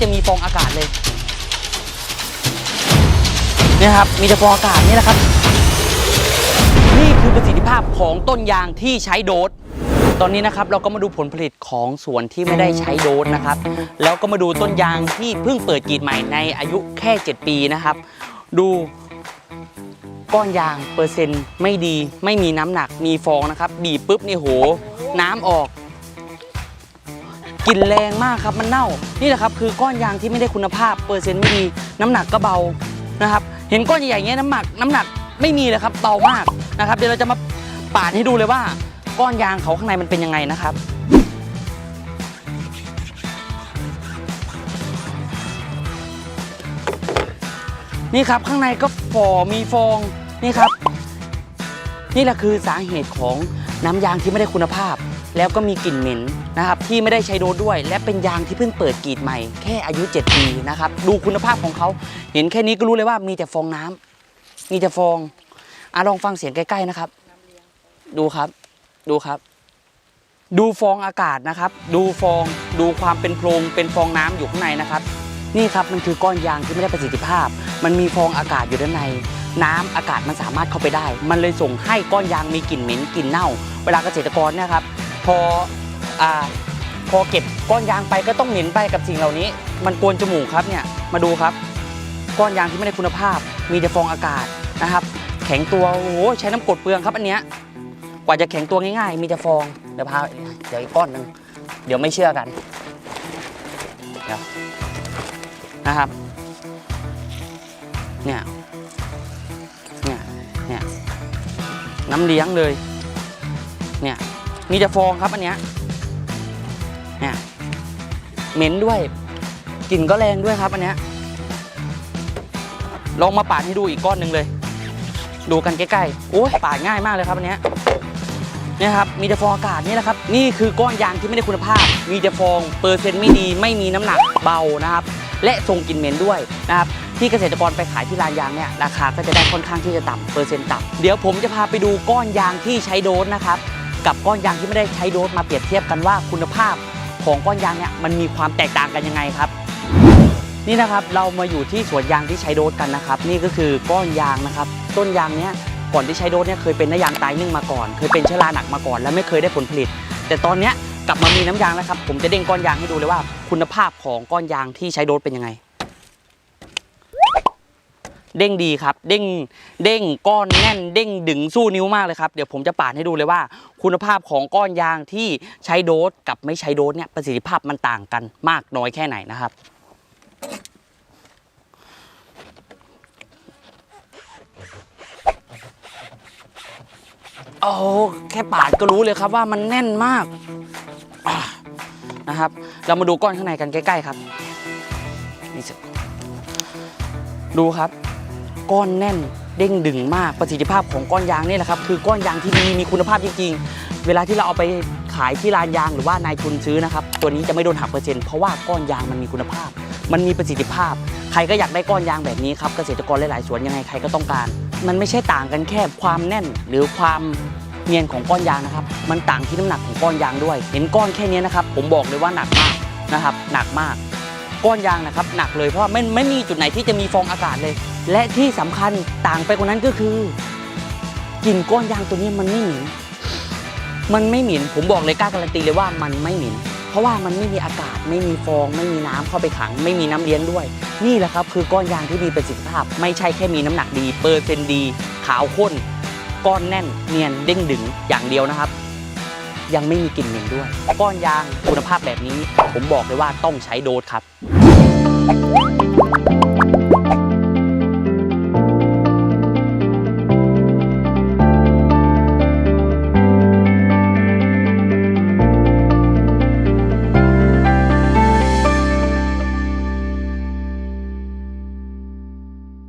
จะมีฟองอากาศเลยเนี่ยครับมีแต่ฟองอากาศนี่แหละครับ นี่คือประสิทธิภาพของต้นยางที่ใช้โดสตอนนี้นะครับเราก็มาดูผลผลิตของสวนที่ไม่ได้ใช้โดสนะครับ แล้วก็มาดูต้นยางที่เพิ่งเปิดกรีดใหม่ในอายุแค่ 7 ปีนะครับ ดูก้อนยางเปอร์เซ็นต์ไม่ดี ไม่มีน้ำหนักมีฟองนะครับ บีบปุ๊บนี่โห น้ำออก กลิ่นแรงมากครับมันเน่านี่แหละครับคือก้อนยางที่ไม่ได้คุณภาพเปอร์เซ็นต์ไม่ดี น้ำหนักก็เบานะครับเห็นก้อนใหญ่ๆอย่างเงี้ยน้ำหนักน้ำหนักไม่มีเลยครับเบามากนะครับเดี๋ยวเราจะมาปาดให้ดูเลยว่า ก้อนยางเขาข้างในมันเป็นยังไงนะครับนี่ครับข้างในก็ฝ่อมีฟองนี่ครับ นี่แหละคือสาเหตุของน้ำยางที่ไม่ได้คุณภาพ แล้วก็มีกลิ่นเหม็นนะครับที่ไม่ได้ใช้โดสด้วย และเป็นยางที่เพิ่งเปิดกรีดใหม่แค่อายุ 7 ปีนะครับดูคุณภาพของเขาเห็นแค่นี้ก็รู้เลยว่ามีแต่ฟองน้ำมีแต่ฟองอะลองฟังเสียงใกล้ๆนะครับ ดูครับดูครับ ดูฟองอากาศนะครับ ดูฟองดูความเป็นโพรงเป็นฟองน้ำอยู่ข้างในนะครับนี่ครับมันคือก้อนยางที่ไม่ได้ประสิทธิภาพ มันมีฟองอากาศอยู่ด้านใน น้ำอากาศมันสามารถเข้าไปได้ มันเลยส่งให้ก้อนยางมีกลิ่นเหม็นกลิ่นเน่า เวลาเกษตรกรนี่ยครับ พออ่าพอเก็บก้อนยางไปก็ต้องเหม็นไปกับสิ่งเหล่านี้ มันกวนจมูกครับเนี่ยมาดูครับ ก้อนยางที่ไม่ได้คุณภาพ มีแต่ฟองอากาศนะครับ แข็งตัวโอ้โหใช้น้ำกรดเปลืองครับอันเนี้ยกว่าจะแข็งตัวง่ายๆ มีแต่ฟองเดี๋ยวพาเดี๋ยวอีกก้อนหนึ่งเดี๋ยวไม่เชื่อกันเดี๋ยวนะครับเนี่ยเนี่ยเนี่ยน้ำเลี้ยงเลยเนี่ย มีแต่ฟองครับอันเนี้ยเนี่ยเหม็นด้วยกลิ่นก็แรงด้วยครับอันเนี้ยลองมาปาดให้ดูอีกก้อนหนึ่งเลย ดูกันใกล้ๆโอ้ยปาดง่ายมากเลยครับอันเนี้ยเนี่ยครับมีแต่ฟองอากาศนี่แหละครับ นี่คือก้อนยางที่ไม่ได้คุณภาพ มีแต่ฟองเปอร์เซ็นต์ไม่ดี ไม่มีน้ำหนักเบานะครับ และทรงกลิ่นเหม็นด้วยนะครับที่เกษตรกรไปขายที่ร้านยางเนี่ยราคาก็จะได้ค่อนข้างที่จะต่ำเปอร์เซ็นต์ต่ำเดี๋ยวผมจะพาไปดูก้อนยางที่ใช้โดสนะครับ กับก้อนยางที่ไม่ได้ใช้โดสมาเปรียบเทียบกันว่าคุณภาพของก้อนยางเนี่ยมันมีความแตกต่างกันยังไงครับ นี่นะครับเรามาอยู่ที่สวนยางที่ใช้โดสกันนะครับ นี่ก็คือก้อนยางนะครับ ต้นยางเนี้ยก่อนที่ใช้โดสเนี่ยเคยเป็นน้ำยางตายนึ่งมาก่อน เคยเป็นเชื้อราหนักมาก่อน และไม่เคยได้ผลผลิต แต่ตอนเนี้ยกลับมามีน้ำยางแล้วครับผมจะเด้งก้อนยางให้ดูเลยว่า คุณภาพของก้อนยางที่ใช้โดสเป็นยังไง เด้งดีครับ เด้งเด้งก้อนแน่น เด้งดึงสู้นิ้วมากเลยครับ เดี๋ยวผมจะปาดให้ดูเลยว่า คุณภาพของก้อนยางที่ใช้โดสกับไม่ใช้โดสเนี่ยประสิทธิภาพมันต่างกันมากน้อยแค่ไหนนะครับโอ้แค่ปาดก็รู้เลยครับว่ามันแน่นมากนะครับ เรามาดูก้อนข้างในกันใกล้ ๆ ครับนี่ดูครับ ก้อนแน่นเด้งดึงมากประสิทธิภาพของก้อนยางนี่แหละครับคือก้อนยางที่ดีมีคุณภาพจริงๆ เวลาที่เราเอาไปขายที่ร้านยางหรือว่านายทุนซื้อนะครับตัวนี้จะไม่โดนหักเปอร์เซ็นต์เพราะว่าก้อนยางมันมีคุณภาพ มันมีประสิทธิภาพ ใครก็อยากได้ก้อนยางแบบนี้ครับเกษตรกรหลายๆสวนยังไงใครก็ต้องการ มันไม่ใช่ต่างกันแค่ความแน่นหรือความเนียนของก้อนยางนะครับ มันต่างที่น้ำหนักของก้อนยางด้วย เห็นก้อนแค่นี้นะครับ ผมบอกเลยว่าหนักมากนะครับ หนักมาก ก้อนยางนะครับ หนักเลยเพราะว่าไม่ไม่มีจุดไหนที่จะมีฟองอากาศเลย และที่สำคัญต่างไปกว่านั้นก็คือกลิ่นก้อนยางตัวนี้มันไม่เหม็นมันไม่เหม็นผมบอกเลยกล้าการันตีเลยว่ามันไม่เหม็นเพราะว่ามันไม่มีอากาศไม่มีฟอง ไม่มีน้ำเข้าไปขัง ไม่มีน้ำเลี้ยงด้วย นี่แหละครับคือก้อนยางที่มีประสิทธิภาพ ไม่ใช่แค่มีน้ำหนักดีเปอร์เซ็นต์ดี ขาวข้น ก้อนแน่น เนียนเด้งดึงอย่างเดียวนะครับ ยังไม่มีกลิ่นเหม็นด้วย ก้อนยางคุณภาพแบบนี้ ผมบอกเลยว่าต้องใช้โดสครับ